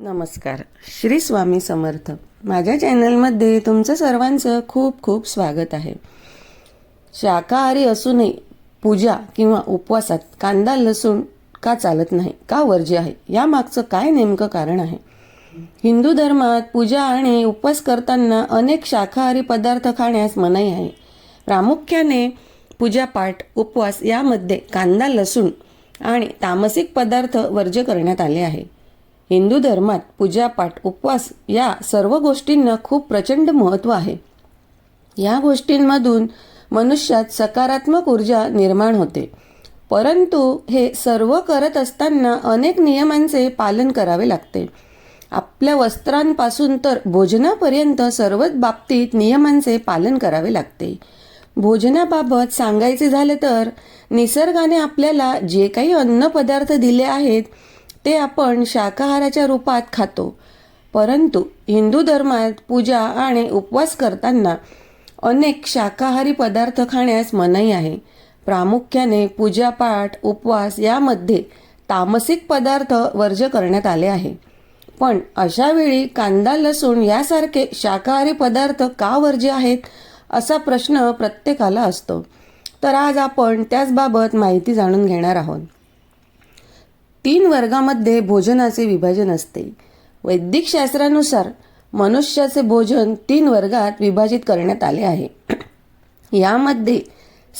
नमस्कार. श्री स्वामी समर्थ. माझ्या चॅनलमध्ये तुमचं सर्वांचं खूप खूप स्वागत आहे. शाकाहारी असूनही पूजा किंवा उपवासात कांदा लसूण का चालत नाही का वर्ज्य आहे यामागचं काय नेमकं कारण आहे? हिंदू धर्मात पूजा आणि उपवास करताना अनेक शाकाहारी पदार्थ खाण्यास मनाई आहे. प्रामुख्याने पूजापाठ उपवास यामध्ये कांदा लसूण आणि तामसिक पदार्थ वर्ज्य करण्यात आले आहे. हिंदू धर्मात पूजापाठ उपवास या सर्व गोष्टींना खूप प्रचंड महत्त्व आहे. या गोष्टींमधून मनुष्यात सकारात्मक ऊर्जा निर्माण होते. परंतु हे सर्व करत असताना अनेक नियमांचे पालन करावे लागते. आपल्या वस्त्रांपासून तर भोजनापर्यंत सर्वच बाबतीत नियमांचे पालन करावे लागते. भोजनाबाबत सांगायचे झाले तर निसर्गाने आपल्याला जे काही अन्नपदार्थ दिले आहेत ते आपण शाकाहाराच्या रूपात खातो. परंतु हिंदू धर्मात पूजा आणि उपवास करताना अनेक शाकाहारी पदार्थ खाण्यास मनाई आहे. प्रामुख्याने पूजापाठ उपवास यामध्ये तामसिक पदार्थ वर्ज करण्यात आले आहे. पण अशा वेळी कांदा लसूण यासारखे शाकाहारी पदार्थ का वर्ज्य आहेत असा प्रश्न प्रत्येकाला असतो. तर आज आपण त्याचबाबत माहिती जाणून घेणार आहोत. तीन वर्गामध्ये भोजनाचे विभाजन असते. वैदिक शास्त्रानुसार मनुष्याचे भोजन तीन वर्गात विभाजित करण्यात आले आहे. यामध्ये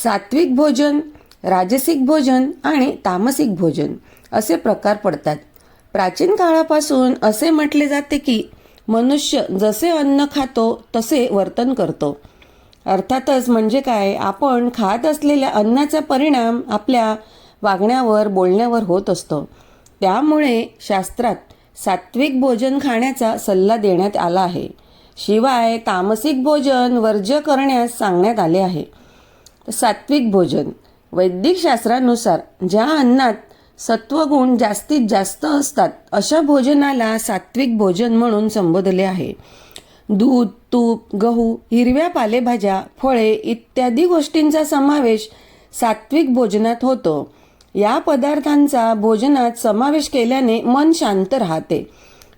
सात्विक भोजन राजसिक भोजन आणि तामसिक भोजन असे प्रकार पडतात. प्राचीन काळापासून असे म्हटले जाते की मनुष्य जसे अन्न खातो तसे वर्तन करतो. अर्थातच म्हणजे काय? आपण खात असलेल्या अन्नाचा परिणाम आपल्या वागण्यावर बोलण्यावर होत असतो. त्यामुळे शास्त्रात सात्विक भोजन खाण्याचा सल्ला देण्यात आला आहे. शिवाय तामसिक भोजन वर्ज्य करण्यास सांगण्यात आले आहे. सात्विक भोजन. वैदिक शास्त्रानुसार ज्या अन्नात सत्वगुण जास्तीत जास्त असतात अशा भोजनाला सात्विक भोजन म्हणून संबोधले आहे. दूध तूप गहू हिरव्या पालेभाज्या फळे इत्यादी गोष्टींचा समावेश सात्विक भोजनात होतो. या पदार्थांचा भोजनात समावेश केल्याने मन शांत राहते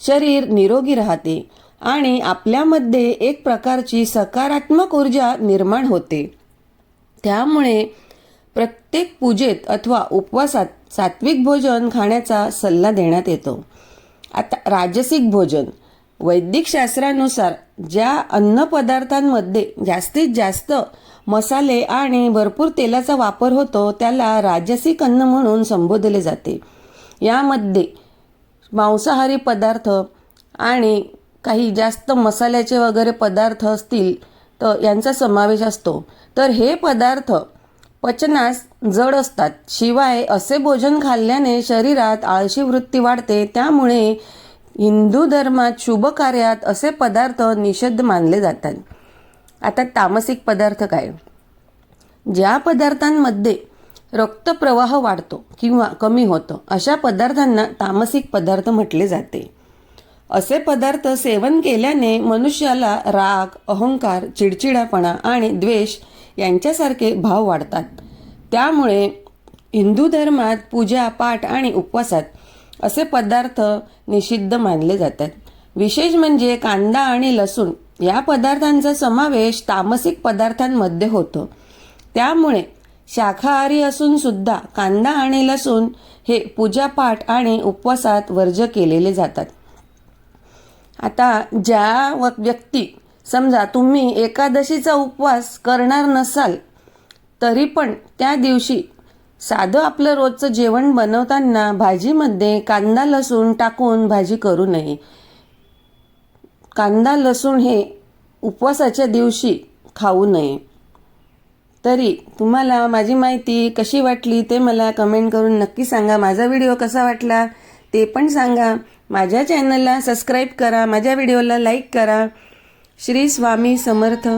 शरीर निरोगी राहते आणि आपल्यामध्ये एक प्रकारची सकारात्मक ऊर्जा निर्माण होते. त्यामुळे प्रत्येक पूजेत अथवा उपवासात सात्विक भोजन खाण्याचा सल्ला देण्यात येतो. आता राजसिक भोजन. वैदिक शास्त्रानुसार ज्या अन्नपदार्थांमध्ये जास्तीत जास्त मसाले आणि भरपूर तेलाचा वापर होतो त्याला राजसिक अन्न म्हणून संबोधले जाते. यामध्ये मांसाहारी पदार्थ आणि काही जास्त मसाल्याचे वगैरे पदार्थ असतील तर यांचा समावेश असतो. तर हे पदार्थ पचनास जड असतात. शिवाय असे भोजन खाल्ल्याने शरीरात आळशी वृत्ती वाढते. त्यामुळे हिंदू धर्मात शुभ कार्यात असे पदार्थ निषिद्ध मानले जातात. आता तामसिक पदार्थ काय? ज्या पदार्थांमध्ये रक्तप्रवाह वाढतो किंवा कमी होतो अशा पदार्थांना तामसिक पदार्थ म्हटले जाते. असे पदार्थ सेवन केल्याने मनुष्याला राग अहंकार चिडचिडापणा आणि द्वेष यांच्यासारखे भाव वाढतात. त्यामुळे हिंदू धर्मात पूजा पाठ आणि उपवासात असे पदार्थ निषिद्ध मानले जातात. विशेष म्हणजे कांदा आणि लसूण या पदार्थांचा समावेश तामसिक पदार्थांमध्ये होतो. त्यामुळे शाकाहारी असून सुद्धा कांदा आणि लसूण हे पूजापाठ आणि उपवासात वर्ज्य केलेले जातात. आता ज्या व्यक्ती समजा तुम्ही एकादशीचा उपवास करणार नसाल तरी पण त्या दिवशी साधं आपलं रोजचं जेवण बनवताना भाजीमध्ये कांदा लसूण टाकून भाजी करू नये. कांदा लसूण हे उपवासाच्या दिवशी खाऊ नये. तरी तुम्हाला माझी माहिती कशी वाटली ते मला कमेंट करून नक्की सांगा. माझा व्हिडिओ कसा वाटला ते पण सांगा. माझ्या चॅनलला सबस्क्राईब करा. माझ्या व्हिडिओला लाईक करा. श्री स्वामी समर्थ.